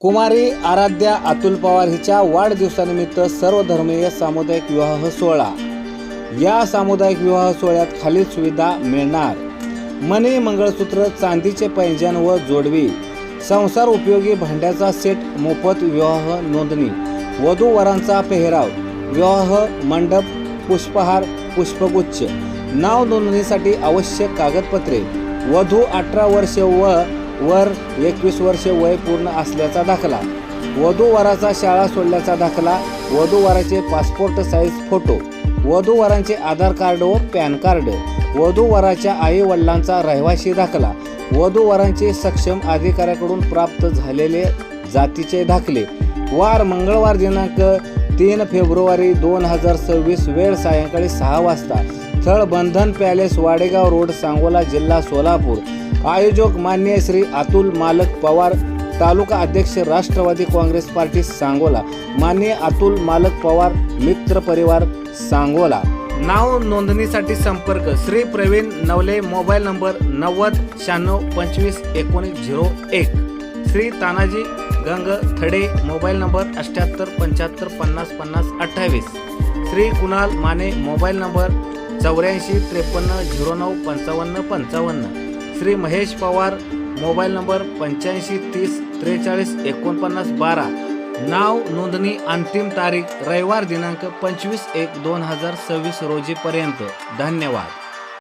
कुमारी आराध्या अतुल पवार हिच्या वाढदिवसानिमित्त सर्वधर्मीय सामुदायिक विवाह सोहळा. या सामुदायिक विवाह सोहळ्यात खालील सुविधा मिळणार. मणी मंगळसूत्र चांदीचे पैंजण व जोडवी. संसार उपयोगी भांड्याचा सेट मोफत विवाह नोंदणी. वधू वरांचा पेहराव. विवाह मंडप पुष्पहार पुष्पगुच्छ. नाव नोंदणीसाठी आवश्यक कागदपत्रे. वधू अठरा वर्ष व वर एकवीस वर्षे वय पूर्ण असल्याचा दाखला. वधू वराचा शाळा सोडल्याचा दाखला वधू वराचे पासपोर्ट साईज फोटो वधू वरांचे आधार कार्ड व पॅन कार्ड वधू वराच्या आई वडिलांचा रहिवाशी दाखला वधू वरांचे सक्षम अधिकाऱ्याकडून प्राप्त झालेले जातीचे दाखले. वार मंगळवार दिनांक तीन फेब्रुवारी दोन हजार सव्वीस वेळ सायंकाळी सहा वाजता स्थळ बंधन पॅलेस वाडेगाव रोड सांगोला जिल्हा सोलापूर. आयोजक मान्य श्री अतुल मालक पवार तालुका अध्यक्ष राष्ट्रवादी काँग्रेस पार्टी सांगोला मान्य अतुल मालक पवार मित्र परिवार सांगोला. नाव नोंदणीसाठी संपर्क श्री प्रवीण नवले मोबाईल नंबर नव्वद शहाण्णव पंचवीस एकोणीस झिरो एक. श्री तानाजी गंग थडे मोबाईल नंबर अठ्ठ्याहत्तर पंच्याहत्तर पन्नास पन्नास अठ्ठावीस. श्री कुणाल माने मोबाईल नंबर चौऱ्याऐंशी त्रेपन्न झिरो नऊ पंचावन्न पंचावन्न. श्री महेश पवार मोबाईल नंबर पंच्याऐंशी तीस त्रेचाळीस एकोणपन्नास बारा. नाव नोंदणी अंतिम तारीख रविवार दिनांक पंचवीस एक दोन हजार सव्वीस रोजीपर्यंत धन्यवाद.